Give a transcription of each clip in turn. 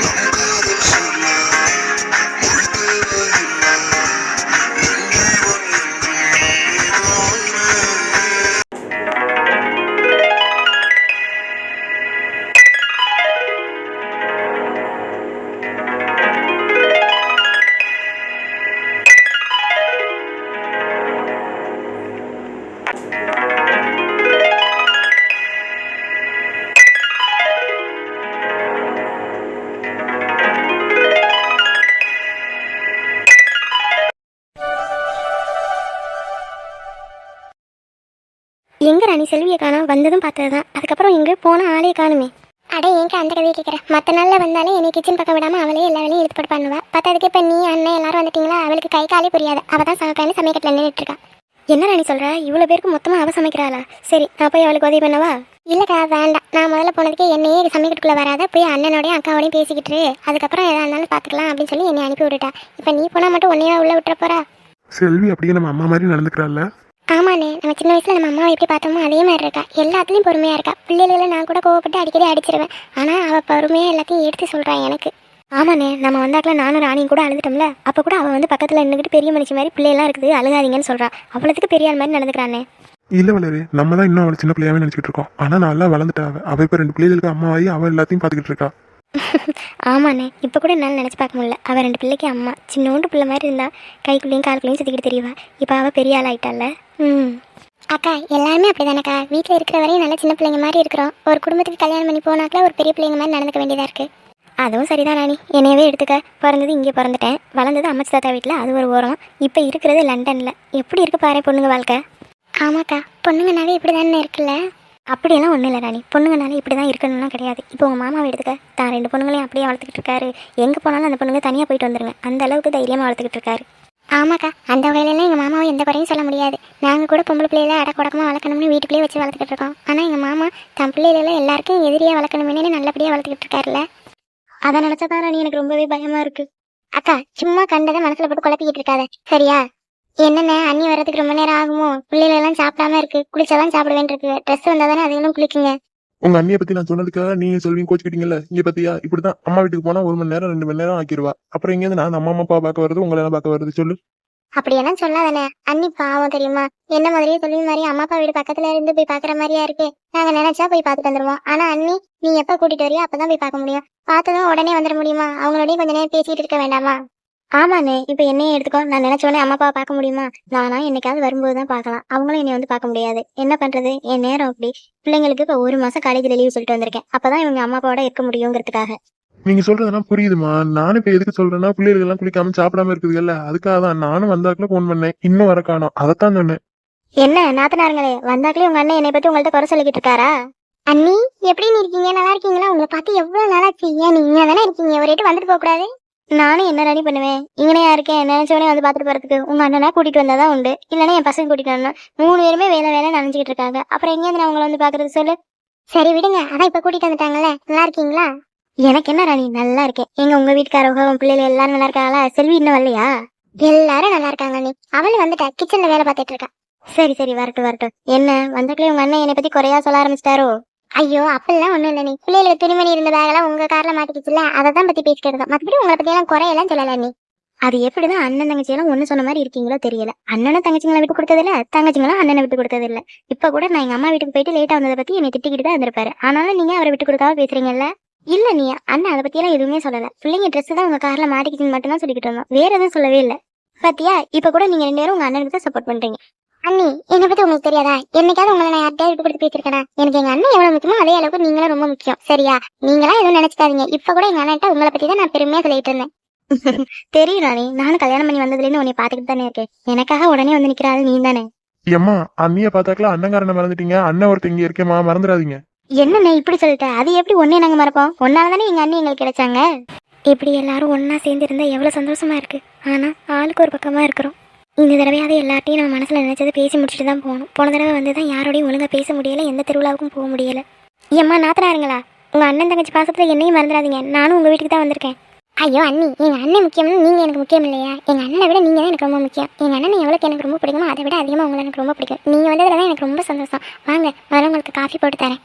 Christ. ராணி செல்வியை காணோம் வந்ததும் பார்த்தது தான் அதுக்கப்புறம் எங்க போன ஆளே காணுமே. அட ஏங்க அந்த கதையை கேட்குறேன் மற்ற நாளில் வந்தாலே என்னை கிச்சன் பக்கம் விடாமல் அவளே எல்லா வேலையும் எடுத்து போட்டு பண்ணுவா. பத்தாதுக்கு இப்போ நீ அண்ணன் எல்லாரும் வந்துட்டீங்களா? அவளுக்கு கை காலே புரியாது. அவள் தான் சமைக்கான்னு சமைக்கட்டில் நின்றுட்டு இருக்கா. என்ன ராணி சொல்ற? இவ்வளோ பேருக்கு மொத்தமாக அவள் சமைக்கிறாளா? சரி நான் போய் அவளுக்கு உதவி பண்ணவா? இல்லைக்கா வேண்டாம். நான் முதல்ல போனதுக்கே என்னையே சமைக்கிறதுக்குள்ளே வராத போய் அண்ணனோடையும் அக்காவோடையும் பேசிக்கிட்டு. அதுக்கப்புறம் எதா இருந்தாலும் பார்த்துக்கலாம் அப்படின்னு சொல்லி என்னை அனுப்பி விட்டுட்டா. இப்போ நீ போனால் மட்டும் உன்னையா உள்ள விட்டுற போறா? செல்வி அப்படியே நம்ம அம்மா மாதிரி நடந்துக்கிறாள்ல? ஆமாண்ணே நம்ம சின்ன வயசுல நம்ம அம்மாவை எப்படி பார்த்தோமோ அதே மாதிரி இருக்கா. எல்லாத்துலயும் பொறுமையா இருக்கா. பிள்ளைகளை நான் கூட கோவப்பட்டு அடிக்கடி அடிச்சிருவேன். ஆனா அவ பொறுமையா எல்லாத்தையும் எடுத்து சொல்றா எனக்கு. ஆமாண்ணே நம்ம வந்தாக்கல நானும் ராணியும் கூட அழுதுட்டோம்ல. அப்ப கூட அவ வந்து பக்கத்துல நின்றுட்டு பெரிய மனுஷன் மாதிரி பிள்ளையெல்லாம் இருக்குது அழுகாதீங்கன்னு சொல்றா. அவ்வளவுக்கு பெரிய ஆள் மாதிரி நடந்துக்கிறானே. இல்ல வளரு நம்ம தான் இன்னும் அவளை சின்ன பிள்ளையாவே நினைச்சிட்டு இருக்கோம். ஆனா நல்லா வளர்ந்துட்டா அவ. அவ இப்ப ரெண்டு பிள்ளைகளுக்கு அம்மாவாயி அவ எல்லாத்தையும் பாத்துக்கிட்டு இருக்கா. ஆமாண்ணே இப்போ கூட என்னால் நினச்சி பார்க்க முடியல. அவள் ரெண்டு பிள்ளைக்கு அம்மா. சின்னோண்டு பிள்ளை மாதிரி இருந்தா கைக்குள்ளேயும் காலுக்குள்ளேயும் சுற்றிக்கிட்டு தெரியவா. இப்போ அவள் பெரிய ஆள் ஆயிட்டால ம். அக்கா எல்லாருமே அப்படிதானக்கா. வீட்டில் இருக்கிற வரையும் நல்ல சின்ன பிள்ளைங்க மாதிரி இருக்கிறோம். ஒரு குடும்பத்துக்கு கல்யாணம் பண்ணி போனாக்கல ஒரு பெரிய பிள்ளைங்க மாதிரி நடந்துக்க வேண்டியதாக இருக்குது அதுவும் சரிதான் ராணி. என்னையவே எடுத்துக்க. பிறந்தது இங்கே பிறந்துட்டேன். வளர்ந்தது அம்மச்சி தாத்தா வீட்டில் அது ஒரு ஓரம். இப்போ இருக்கிறது லண்டனில். எப்படி இருக்கு பாரு பொண்ணுங்க வாழ்க்கை? ஆமாக்கா. பொண்ணுங்கனாலே இப்படி தானே இருக்குல்ல? அப்படியெல்லாம் ஒன்றும் இல்லை ராணி. பொண்ணுங்கனால இப்படி தான் இருக்கணும்லாம் கிடையாது. இப்போ உங்கள் மாமாவை எடுத்துக்க. தான் ரெண்டு பொண்ணுங்களையும் அப்படியே வளர்த்துக்கிட்டு இருக்காரு. எங்கே போனாலும் அந்த பொண்ணுங்க தனியாக போயிட்டு வந்துருங்க. அந்த அளவுக்கு தைரியமாக வளர்த்துக்கிட்டு இருக்காரு. ஆமாக்கா அந்த வகையிலலாம் எங்கள் மாமாவை எந்த குறையும் சொல்ல முடியாது. நாங்கள் கூட பொம்பளை பிள்ளைகளை அடக்கொடக்கமாக வளர்க்கணும்னு வீட்டுக்குள்ளேயே வச்சு வளர்த்துக்கிட்டு இருக்கோம். ஆனால் எங்கள் மாமா தன் பிள்ளைகளெல்லாம் எல்லாருக்கும் எதிரியாக வளர்க்கணும்னு நல்லபடியாக வளர்த்துக்கிட்டு இருக்காருல்ல. அதை நினச்சா தான் ராணி எனக்கு ரொம்பவே பயமாக இருக்கு. அக்கா சும்மா கண்டதை மனசில் போட்டு குழப்பிக்கிட்டு இருக்காத. சரியா? என்னென்ன அண்ணி வர்றதுக்கு ரொம்ப நேரம் ஆகுமோ? பிள்ளைகள் எல்லாம் சாப்பிடாம இருக்கு. குளிச்சாதான் சாப்பிட வேண்டியிருக்கு ட்ரெஸ் வந்தால் தானே அதுகளும் குளிக்குங்க. உங்க அண்ணியை பத்தி நான் சொன்னதுக்காக நீங்க செல்வியும் கோச்சுக்கிட்டீங்கல்ல? இங்க பத்தியா? இப்படிதான் அம்மா வீட்டுக்கு போனா ஒரு மணி நேரம் ரெண்டு மணி நேரம் ஆக்கிடுவா அப்புறம் இங்க நான் அம்மா அம்மா அப்பா பார்க்க வருது உங்களை எல்லாம் பார்க்க வருது சொல்லு. அப்படியெல்லாம் சொல்லாதானே அண்ணி பாவம் தெரியுமா? என்ன மாதிரியே தொழில் மாதிரி அம்மா அப்பா வீடு பக்கத்துல இருந்து போய் பாக்குற மாதிரியா இருக்கு. நாங்க நினைச்சா போய் பார்த்துட்டு வந்துருவோம். ஆனா அண்ணி நீ எப்ப கூட்டிட்டு வரியோ அப்பதான் போய் பார்க்க முடியும். பார்த்ததும் உடனே வந்துட முடியுமா? அவங்களோடய கொஞ்ச நேரம் பேசிட்டு இருக்க வேண்டாமா? ஆமாண்ணே இப்போ என்னையே எடுத்துக்கோ. நான் நினைச்ச உடனே அம்மா அப்பா பார்க்க முடியுமா? நானா என்னைக்காவது வரும்போது தான் பார்க்கலாம். அவங்களும் என்னை வந்து பார்க்க முடியாது. என்ன பண்றது? என் நேரம் அப்படி. பிள்ளைங்களுக்கு இப்போ ஒரு மாசம் காலேஜில் லீவ் சொல்லிட்டு வந்திருக்கேன். அப்பதான் இவங்க அம்மா அப்பாவோட இருக்க முடியுங்கிறதுக்காக. நீங்க சொல்றதெல்லாம் புரியுதுமா. நானும் இப்ப எதுக்கு சொல்றேன்னா பிள்ளைகள் எல்லாம் குளிக்காம சாப்பிடாம இருக்குதுல்ல. அதுக்காக தான் நானும் வந்தாக்குல போன் பண்ணேன். இன்னும் வர காணோம். அதைத்தான் சொன்னேன். என்ன? நாத்தனாருங்களே வந்தாக்களே உங்க அண்ணன் என்னை பத்தி உங்கள்ட்ட குறை சொல்லிக்கிட்டு இருக்காரா? அண்ணி எப்படி இருக்கீங்க? நல்லா இருக்கீங்களா? உங்களை பார்த்து எவ்வளவு நாளாச்சு? ஏன் நீங்க தானே இருக்கீங்க? ஒரு வந்துட்டு போக கூடாது நானும் என்ன ரெடி பண்ணுவேன்? இங்கனையா இருக்கேன் நினைச்சவனே வந்து பார்த்துட்டு போறதுக்கு. உங்க அண்ணனா கூட்டிட்டு வந்தாதான் உண்டு. இல்லைன்னா என் பசங்க கூட்டிட்டு வரணும். மூணு பேருமே வேலை வேலை நினைஞ்சுக்கிட்டு இருக்காங்க. அப்புறம் எங்கேருந்து நான் உங்களை வந்து பாக்குறது சொல்லு. சரி விடுங்க. அதான் இப்ப கூட்டிட்டு வந்துட்டாங்கல்ல. நல்லா இருக்கீங்களா? எனக்கு என்ன ராணி? நல்லா இருக்கேன். எங்க உங்க வீட்டுக்காரவங்க உங்க பிள்ளைகள் எல்லாரும் நல்லா இருக்காங்களா? செல்வி இன்னும் வரலையா? எல்லாரும் நல்லா இருக்காங்க நீ அவள் வந்துட்டா. கிச்சன்ல வேலை பார்த்துட்டு இருக்கா. சரி சரி. வரட்டும் வரட்டும். என்ன? வந்தக்குள்ளே உங்க அண்ணன் என்னை பத்தி குறையா சொல்ல ஆரம்பிச்சிட்டாரோ? ஐயோ அப்பெல்லாம் ஒன்றும் இல்லை நீ. பிள்ளைகளுக்கு துணிமணி இருந்த பேகெல்லாம் உங்க கார்ல மாட்டிக்கிச்சுல அதை தான் பத்தி பேசிக்கிறது மற்றபடி உங்களை பத்தி குறையெல்லாம் சொல்லல நீ. அது எப்படிதான் அண்ணன் தங்கச்சியெல்லாம் ஒன்று சொன்ன மாதிரி இருக்கீங்களோ தெரியல. அண்ணனும் தங்கச்சிங்களை விட்டு கொடுத்ததில்ல தங்கச்சிங்களும் அண்ணனை விட்டு கொடுத்தது இப்போ கூட நான் எங்க அம்மா வீட்டுக்கு போயிட்டு லேட்டா வந்ததை பத்தி என்னை திட்டிக்கிட்டு தான் இருந்திருப்பாரு. ஆனாலும் நீங்க அவரை விட்டு கொடுக்காம பேசுறீங்கல்ல? இல்ல நீ அண்ணன் அதை பத்தியெல்லாம் எதுவுமே சொல்லல. பிள்ளைங்க ட்ரெஸ் தான் உங்க கார்ல மாட்டிக்கிச்சுன்னு மட்டும் தான் சொல்லிக்கிட்டு இருந்தோம். வேற எதுவும் சொல்லவே இல்லை. பாத்தியா இப்ப கூட நீங்க ரெண்டு பேரும் உங்க அண்ணனுக்கு தான் சப்போர்ட் பண்றீங்க. அண்ணி என்னை பத்தி உங்களுக்கு தெரியாதா? என்னைக்காவது உங்களை நான் யார்கிட்டயாவது விட்டு கொடுத்து பேசிருக்கேனா எனக்கு எங்க அண்ணன் எவ்வளவு முக்கியமோ அதே அளவுக்கு நீங்களும் ரொம்ப முக்கியம். சரியா? நீங்களா எதுவும் நினைச்சுக்காதீங்க. இப்ப கூட எங்க அண்ணன்ட்ட உங்களை பத்தி தான் நான் பெருமையா சொல்லிட்டு இருந்தேன். தெரியும் ராணி. நானும் கல்யாணம் பண்ணி வந்ததுல இருந்து உன்னை பாத்துக்கிட்டு தானே இருக்கேன். எனக்காக உடனே வந்து நிக்கிறாள் நீ தானே? ஏம்மா அண்ணிய பார்த்தாக்கல அண்ணங்காரனை மறந்துட்டீங்க. அண்ணன் ஒருத்தர் இங்க இருக்கேம்மா மறந்துடாதீங்க. என்னண்ணே இப்படி சொல்லிட்ட? அது எப்படி ஒன்னே நாங்க மறப்போம்? ஒன்னால தானே எங்க அண்ணி எங்களுக்கு கிடைச்சாங்க? இப்படி எல்லாரும் ஒண்ணா சேர்ந்து இருந்தா எவ்வளவு சந்தோஷமா இருக்கு. ஆனா ஆளுக்கு ஒரு பக்கமா இருக்கிறோம். இந்த தடவையாவது எல்லார்ட்டையும் நம்ம மனசில் நினைச்சதை பேசி முடிச்சுட்டு தான் போகணும். போன தடவை வந்து தான் யாரோடையும் ஒழுங்காக பேச முடியல எந்த திருவிழாவுக்கும் போக முடியல. ஏம்மா நாத்தனாருங்களா? உங்கள் அண்ணன் தங்கச்சி பாசத்தில் என்னையும் மறந்துடாதீங்க. நானும் உங்கள் வீட்டுக்கு தான் வந்திருக்கேன். ஐயோ அண்ணி எங்கள் அண்ணன் முக்கியம்னு நீங்க எனக்கு முக்கியம் இல்லையா? எங்கள் அண்ணனை விட நீங்கள் தான் எனக்கு ரொம்ப முக்கியம். எங்கள் அண்ணன் எவ்வளோக்கு எனக்கு ரொம்ப பிடிக்குமோ அதை விட அதிகமாக உங்களை எனக்கு ரொம்ப பிடிக்கும். நீங்க வந்ததில் தான் எனக்கு ரொம்ப சந்தோஷம். வாங்க முதல்ல உங்களுக்கு காஃபி போட்டு தரேன்.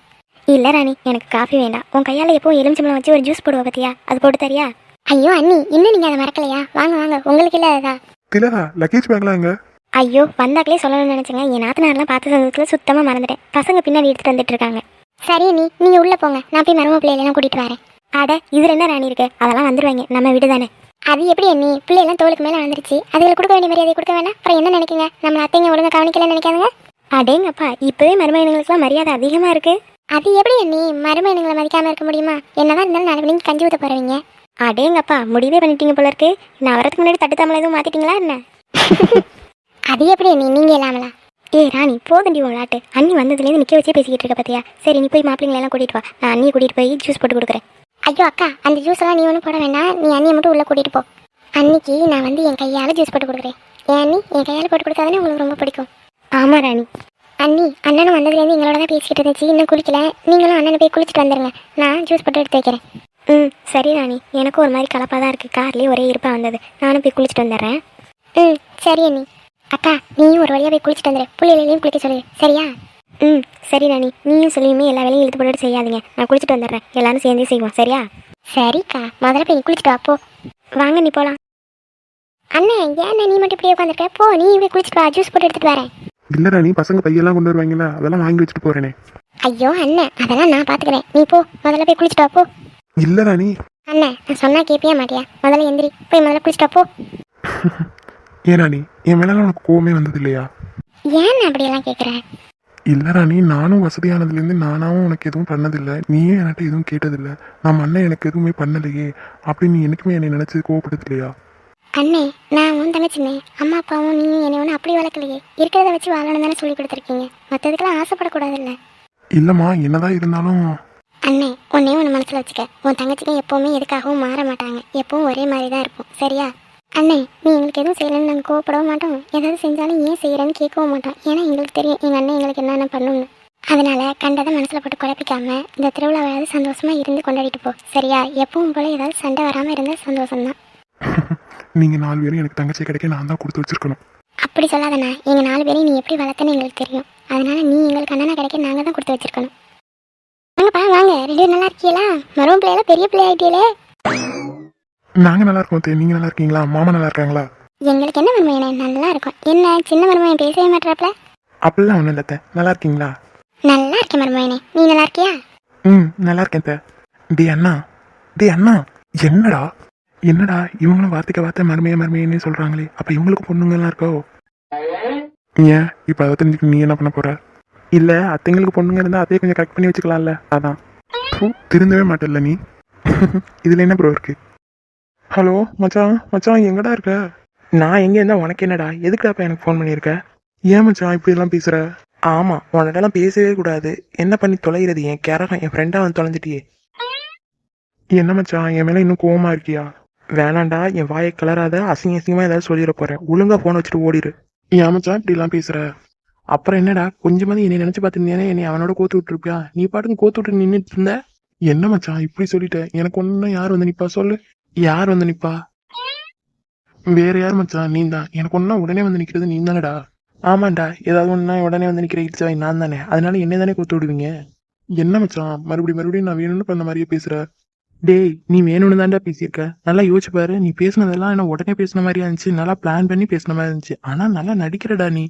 இல்லை ராணி எனக்கு காஃபி வேண்டாம். உன் கையால் எப்போ எலுமிச்சம்பழம் வச்சு ஒரு ஜூஸ் போடுவோம் பார்த்தியா அது போட்டு தரியா? ஐயோ அண்ணி இன்னும் நீங்க அதை மறக்கலையா? வாங்க வாங்க. உங்களுக்கு இல்ல அதா திலகா லக்கேஜ் பேக்லாம் எங்க? ஐயோ வந்தாக்களே சொல்லணும்னு நினைச்சேங்க. என் நாத்தனார்லாம் பார்த்து சந்தத்துல சுத்தமா மறந்துட்டேன். பசங்க பின்னாடி எடுத்துட்டு வந்துட்டு இருக்காங்க. சரி நீ நீங்க உள்ள போங்க. நான் போய் மரும பிள்ளையெல்லாம் கூட்டிட்டு வரேன். அட இதுல என்ன ராணி இருக்கு? அதெல்லாம் வந்துருவாங்க. நம்ம வீடு தானே. அது எப்படி அண்ணி பிள்ளையெல்லாம் தோளுக்கு மேல வந்துருச்சு அதுகளுக்கு கொடுக்க வேண்டிய மரியாதை கொடுக்க வேணாம். அப்புறம் என்ன நினைக்குங்க? நம்ம அத்தைங்க ஒழுங்கா கவனிக்கல நினைக்காதுங்க? அடேங்கப்பா இப்பவே மருமகனுங்களுக்குலாம் மரியாதை அதிகமா இருக்கு. அது எப்படி அண்ணி மருமகனுங்களை மதிக்காம இருக்க முடியுமா? என்னதான் இருந்தாலும் நாலு மணிக்கு கஞ்சி ஊத்த போறவங்க. அடேங்கப்பா முடிவே பண்ணிட்டீங்க போல இருக்கு. நான் வரதுக்கு முன்னாடி தட்டு தமிழ் எதுவும் மாத்திட்டீங்களா என்ன? அது எப்படி அண்ணி நீங்க இல்லாமலா? ஏய் ராணி போதண்டி விளாட்டு அண்ணி வந்ததுலேருந்து நிற்க வச்சே பேசிக்கிட்டு இருக்க பார்த்தியா சரி நீ போய் மாப்பிள்ளைங்களை எல்லாம் கூட்டிட்டு வா. நான் அண்ணியை கூட்டிட்டு போய் ஜூஸ் போட்டு கொடுக்குறேன். ஐயோ அக்கா அந்த ஜூஸ் எல்லாம் நீ ஒன்றும் போட வேண்டாம். நீ அண்ணியை மட்டும் உள்ள கூட்டிட்டு போ. அன்னைக்கு நான் வந்து என் கையால் ஜூஸ் போட்டு கொடுக்குறேன். ஏன் அண்ணி என் கையால் போட்டு கொடுத்தாதானே உங்களுக்கு ரொம்ப பிடிக்கும்? ஆமா ராணி. அண்ணி அண்ணனும் வந்ததுலேருந்து எங்களோட தான் பேசிக்கிட்டு இருந்துச்சு. இன்னும் குளிக்கல. நீங்களும் அண்ணனை போய் குளிச்சுட்டு வந்துருங்க. நான் ஜூஸ் போட்டு எடுத்து வைக்கிறேன். ம் சரி ராணி. எனக்கும் ஒரு மாதிரி கலப்பாக தான் இருக்குது கார்லேயே ஒரே இருப்பாக வந்தது. நானும் போய் குளிச்சுட்டு வந்துடுறேன். ம் சரி அண்ணி. அக்கா நீயும் ஒரு வழியாக போய் குளிச்சுட்டு வந்துடு புள்ளைகளையும் குளிக்க சொல்லு. சரியா? ம் சரி ராணி. நீயும் சொல்லியுமே எல்லா வேலையும் இழுத்து போட்டு செய்யாதீங்க. நான் குளிச்சுட்டு வந்துடுறேன். எல்லாரும் சேர்ந்தே செய்வோம். சரியா? சரிக்கா. முதல்ல போய் நீ குளிச்சுட்டு வா போ. வாங்க நீ போகலாம் அண்ணே ஏன் நீ மட்டும் இப்படியே உட்காந்துருக்க? போ நீ போய் குளிச்சுட்டு வா. ஜூஸ் போட்டு எடுத்துட்டு வரேன். இல்லடா நீ பசங்க பையெல்லாம் கொண்டு வருவாங்கல்ல அதெல்லாம் வாங்கி வச்சுட்டு போறேனே. ஐயோ அண்ணன் அதெல்லாம் நான் பார்த்துக்கிறேன் நீ போ. முதல்ல போய் குளிச்சுட்டு வா போ. இல்லடா நீ. அண்ணன் நான் சொன்னா கேட்பியா மாட்டியா? முதல்ல எந்திரி. போய் முதல்ல குளிச்சுட்டு போ. ஏனா நீ என் மேல உனக்கு கோவமே வந்தது இல்லையா ஏன் அப்படியெல்லாம் கேட்குற இல்லடா நீ நானும் வசதியானதுலேருந்து நானாவும் உனக்கு எதுவும் பண்ணதில்லை. நீயும் என்கிட்ட எதுவும் கேட்டதில்லை. நம்ம அண்ணன் எனக்கு எதுவுமே பண்ணலையே. அப்படி நீ என்னைக்குமே என்னை நினைச்சது கோவப்படுது இல்லையா அண்ணே நான் உன் தங்கச்சிண்ணே. அம்மா அப்பாவும் நீயும் என்னை ஒன்றும் அப்படி வளர்க்கலையே. இருக்கிறத வச்சு வாழணும் தானே சொல்லி கொடுத்துருக்கீங்க. மற்றதுக்கெல்லாம் ஆசைப்படக்கூடாதுல்ல. இல்லம்மா என்னதான் இருந்தாலும் அண்ணே உன்னே ஒன்று மனசில் வச்சுக்க. உன் தங்கச்சிக்கும் எப்போவுமே எதுக்காகவும் மாற மாட்டாங்க. எப்பவும் ஒரே மாதிரி தான் இருப்போம். சரியா? அண்ணே நீ எங்களுக்கு எதுவும் செய்யலைன்னு நாங்கள் கோவப்படவும் மாட்டோம். ஏதாவது செஞ்சாலும் ஏன் செய்கிறேன்னு கேட்கவும் மாட்டோம். ஏன்னா எங்களுக்கு தெரியும் எங்கள் அண்ணன் எங்களுக்கு என்னென்ன பண்ணணும்னு அதனால கண்டதை மனசில் போட்டு குழப்பிக்காம இந்த திருவிழாவையாவது சந்தோஷமா இருந்து கொண்டாடிட்டு போ. சரியா? எப்பவும் போல ஏதாவது சண்டை வராமல் இருந்தால் சந்தோஷம்தான். நீங்க நாலு பேரும் எனக்கு தங்கச்சி கிடைக்க நான் தான் கொடுத்து வச்சிருக்கணும். அப்படி சொல்லாதண்ணா. எங்கள் நாலு பேரையும் நீ எப்படி வளர்த்தன்னு எங்களுக்கு தெரியும். அதனால நீ எங்களுக்கு அண்ணனா கிடைக்க நாங்கள் தான் கொடுத்து வச்சிருக்கணும். வாங்கப்பா வாங்க. ரெண்டு பேரும் நல்லா இருக்கீங்களா? மரும பிள்ளையெல்லாம் பெரிய பிள்ளை ஆயிட்டீங்களே. நாங்க நல்லா இருக்கோம் தே. நீங்க நல்லா இருக்கீங்களா? மாமா நல்லா இருக்காங்களா? எங்களுக்கு என்ன மருமையனே நல்லா இருக்கும். என்ன சின்ன மருமையன் பேசவே மாட்டாப்ல அப்படிலாம் ஒன்றும் இல்லை தே. நல்லா இருக்கீங்களா? நல்லா இருக்கேன் மருமையனே நீ நல்லா இருக்கியா? ம் நல்லா இருக்கேன் தே. டே அண்ணா. டே அண்ணா. என்னடா? என்னடா? இவங்களும் வார்த்தைக்கு வார்த்தை மருமைய மருமையன்னு சொல்றாங்களே. அப்ப இவங்களுக்கு பொண்ணுங்கலாம் இருக்கோ? ஏன்? இப்ப அதை தெரிஞ்சுக்க நீ என்ன பண்ண போற? இல்லை அத்தைங்களுக்கு பொண்ணுங்க இருந்தால் அதையே கொஞ்சம் கரெக்ட் பண்ணி வச்சுக்கலாம்ல. அதான். திருந்தவே மாட்டேல்ல நீ? இதில் என்ன ப்ரோ இருக்கு? ஹலோ மச்சான் மச்சான் எங்கடா இருக்க? நான் எங்கே இருந்தால் உனக்கு என்னடா? எதுக்குடாப்பா எனக்கு ஃபோன் பண்ணியிருக்க ஏன் மச்சான் இப்படி எல்லாம் ஆமாம் ஆமா பேசவே கூடாது. என்ன பண்ணி தொலைகிறது? என் கேரகம் என் ஃப்ரெண்டாக வந்து தொலைஞ்சிட்டியே. என்ன மச்சான் என் மேலே இன்னும் கோவமாக இருக்கியா? வேணாண்டா என் வாயை கிளறாத அசிங்க அசிங்கமாக ஏதாவது சொல்லிட போகிறேன் ஒழுங்காக ஃபோன் வச்சுட்டு ஓடிடு ஏன் மச்சான் இப்படிலாம் பேசுகிற அப்புறம் என்னடா கொஞ்சமாவது என்னை நினைச்சு பார்த்துருந்தேனே என்னை அவனோட கோத்து விட்டுருப்பியா? நீ பாட்டுக்கு கோத்து விட்டு நின்றுட்டு இருந்த என்ன மச்சான் இப்படி சொல்லிட்டேன் எனக்கு ஒன்றும் யார் வந்து நிப்பா? சொல்லு. யார் வந்து நிப்பா? வேற யார் மச்சான்? நீ தான் எனக்கு ஒன்றா உடனே வந்து நிற்கிறது நீ தானடா ஆமாண்டா. ஏதாவது ஒன்றா உடனே வந்து நிற்கிற இட்ஸ் நான் தானே அதனால என்ன தானே கோத்து விடுவீங்க? என்ன மச்சான்? மறுபடியும் மறுபடியும் நான் வேணும்னு பண்ண மாதிரியே பேசுற. டேய் நீ வேணும்னு தான்டா பேசியிருக்க. நல்லா யோசிச்சு பாரு. நீ பேசுனதெல்லாம் என்ன உடனே பேசுன மாதிரியா இருந்துச்சு? நல்லா பிளான் பண்ணி பேசுன மாதிரி இருந்துச்சு. ஆனால் நல்லா நடிக்கிறடா நீ.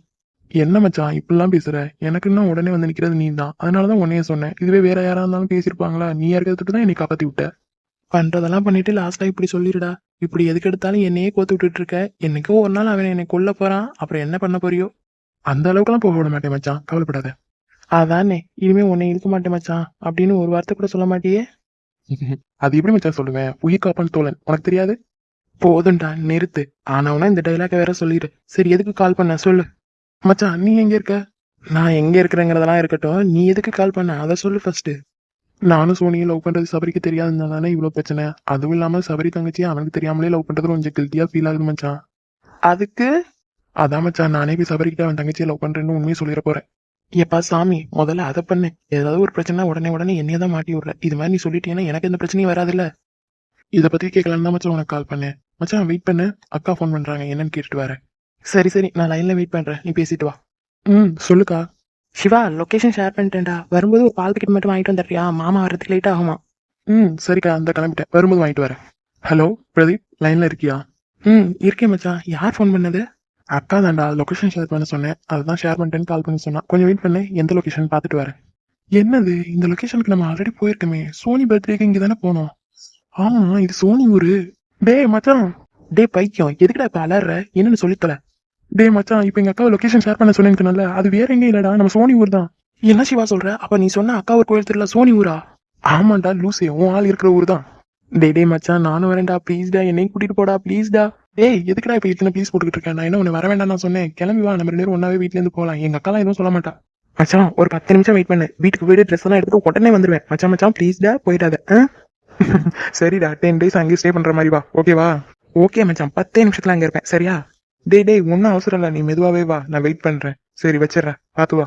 என்ன மச்சான் இப்படிலாம் பேசுற? எனக்கு இன்னும் உடனே வந்து நிக்கிறது நீ தான் அதனாலதான் உன்னைய சொன்னேன். இதுவே வேற யாரா இருந்தாலும் பேசியிருப்பாங்களா? நீ இருக்கிறதுட்டு தான் என்னை காப்பாத்தி விட்ட? பண்றதெல்லாம் பண்ணிட்டு லாஸ்டா இப்படி சொல்லிடுடா. இப்படி எதுக்கு எடுத்தாலும் என்னையே கோத்து விட்டுட்டு இருக்க. என்னைக்கோ ஒரு நாள் அவன் என்னை கொல்ல போறான். அப்புறம் என்ன பண்ண போறியோ? அந்த அளவுக்குலாம் போக விட மாட்டேன் மச்சான். கவலைப்படாத. அதானே இனிமே உன்னை இழுக்க மாட்டேன் மச்சான். அப்படின்னு ஒரு வார்த்தை கூட சொல்ல மாட்டியே? அது எப்படி மச்சான் சொல்லுவேன்? உயிர் காப்பான் தோழன். உனக்கு தெரியாது? போதும்டா நிறுத்து. ஆனவனா இந்த டைலாக வேற சொல்லிடு. சரி எதுக்கு கால் பண்ண? சொல்லு. மச்சான் நீ எங்க இருக்க? நான் எங்க இருக்கிறேங்கிறதெல்லாம் இருக்கட்டும் நீ எதுக்கு கால் பண்ண? அதை சொல்லு ஃபர்ஸ்ட் நானும் சோனியை லவ் பண்றது சபரிக்கு தெரியாதுன்னா தானே இவ்வளவு பிரச்சனை? அதுவும் இல்லாம சபரி தங்கச்சி அவனுக்கு தெரியாமலே லவ் பண்றது கொஞ்சம் கில்ட்டியா ஃபீல் ஆகுது மச்சான். அதுக்கு? அதான் மச்சான் நானே போய் சபரிக்கிட்ட அவன் தங்கச்சியை லவ் பண்றேன்னு உண்மையை சொல்லிட போறேன். எப்பா சாமி முதல்ல அதை பண்ணு. ஏதாவது ஒரு பிரச்சனை உடனே உடனே என்னைய தான் மாட்டி விடுற. இது மாதிரி நீ சொல்லிட்டேன்னா எனக்கு எந்த பிரச்சனையும் வராதுல்ல. இத பத்தி கேட்கலான்னு தான் மச்சான் உனக்கு கால் பண்ணேன். மச்சான் வெயிட் பண்ணு. அக்கா ஃபோன் பண்றாங்க என்னன்னு கேட்டுட்டு வரேன். சரி சரி நான் லைன்ல வெயிட் பண்றேன். நீ பேசிட்டு வா. ம். சொல்லுக்கா. சிவா லொகேஷன் ஷேர் பண்ணிட்டேன்டா. வரும்போது ஒரு பால் பாக்கெட் மட்டும் வாங்கிட்டு வந்துடுறியா? மாமா வரதுக்கு லேட் ஆகுமா? ம் சரிக்கா அந்த கிளம்பிட்டேன். வரும்போது வாங்கிட்டு வரேன். ஹலோ பிரதீப் லைன்ல இருக்கியா? ம் இருக்கேன் மச்சான் யார் ஃபோன் பண்ணது? அக்கா தாண்டா லொகேஷன் ஷேர் பண்ண சொன்னேன். அதுதான் ஷேர் பண்ணிட்டேன்னு கால் பண்ணி சொன்னா. கொஞ்சம் வெயிட் பண்ணு எந்த லொகேஷன் பார்த்துட்டு வரேன். என்னது? இந்த லொகேஷனுக்கு நம்ம ஆல்ரெடி போயிருக்கோமே. சோனி பர்த்டேக்கு இங்க தானே போனோம். ஆமா இது சோனி ஊரு. டேய் மச்சான். டேய் பைக்கியம் எதுக்குடா இப்ப அலற? என்னன்னு சொல்லித்தல டேய் மச்சான் இப்போ எங்க அக்காவை லொகேஷன் ஷேர் பண்ண சொன்னேன்ல அது வேற எங்கேயும் இல்லடா நம்ம சோனி ஊர் தான். என்ன சிவா சொல்ற? அப்ப நீ சொன்ன அக்கா ஒரு கோயில் திருவிழா சோனி ஊரா? ஆமாண்டா லூசே உன் ஆள் இருக்கிற ஊர் தான். டேய் டேய் மச்சான் நானும் வரேன்டா ப்ளீஸ்டா என்னையும் கூட்டிட்டு போடா ப்ளீஸ்டா டேய் எதுக்குடா இப்போ இத்தனை ப்ளீஸ் போட்டுக்கிட்டு இருக்கேன் நான் என்ன உன்னை வர வேண்டாம் நான் சொன்னேன். கிளம்பி வா நம்ம ரெண்டு பேரும் ஒன்னாவே வீட்ல இருந்து போகலாம். எங்க அக்காலாம் எதுவும் சொல்ல மாட்டா. மச்சான் ஒரு பத்து நிமிஷம் வெயிட் பண்ணு. வீட்டுக்கு போயிட்டு ட்ரெஸ் எல்லாம் எடுத்துட்டு உடனே வந்துருவேன். மச்சான் மச்சான் ப்ளீஸ்டா போயிடாத? சரிடா டென் டேஸ் அங்கேயே ஸ்டே பண்ற மாதிரி வா. ஓகேவா ஓகே மச்சான் பத்தே நிமிஷத்துல அங்க இருப்பேன். சரியா? டேய் டேய் ஒன்றும் அவசரம் இல்லை. நீ மெதுவாவே வா நான் வெயிட் பண்ணுறேன் சரி வச்சிடுறேன். பார்த்து வா.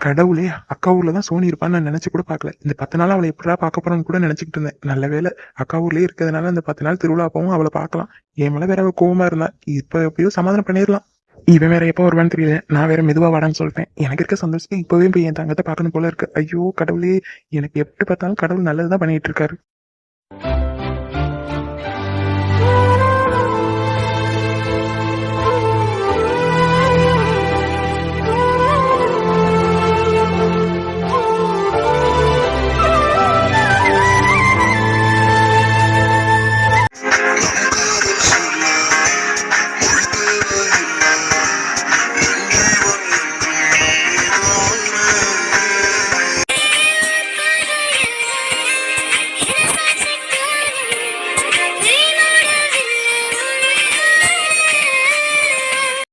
கடவுளே அக்கா ஊர்ல தான் சோனி இருப்பான்னு நான் நினைச்சு கூட பார்க்கல. இந்த பத்து நாள் அவளை எப்படா பார்க்க போறோம்னு கூட நினைச்சுக்கிட்டு இருந்தேன். நல்ல வேலை அக்கா ஊர்லயே இருக்கிறதுனால இந்த பத்து நாள் திருவிழா அப்பவும் அவளை பார்க்கலாம். என் மேல வேற அவ கோவமா இருந்தா. இப்ப எப்பயோ சமாதானம் பண்ணிடலாம். இவன் வேற எப்போ வருவான்னு தெரியல. நான் வேற மெதுவா வாடான்னு சொல்லிட்டேன். எனக்கு இருக்க சந்தோஷத்துக்கு இப்பவே போய் என் தங்கத்தை பார்க்கணும் போல இருக்கு. ஐயோ கடவுளே. எனக்கு எப்படி பார்த்தாலும் கடவுள் நல்லதுதான் பண்ணிட்டு இருக்காரு.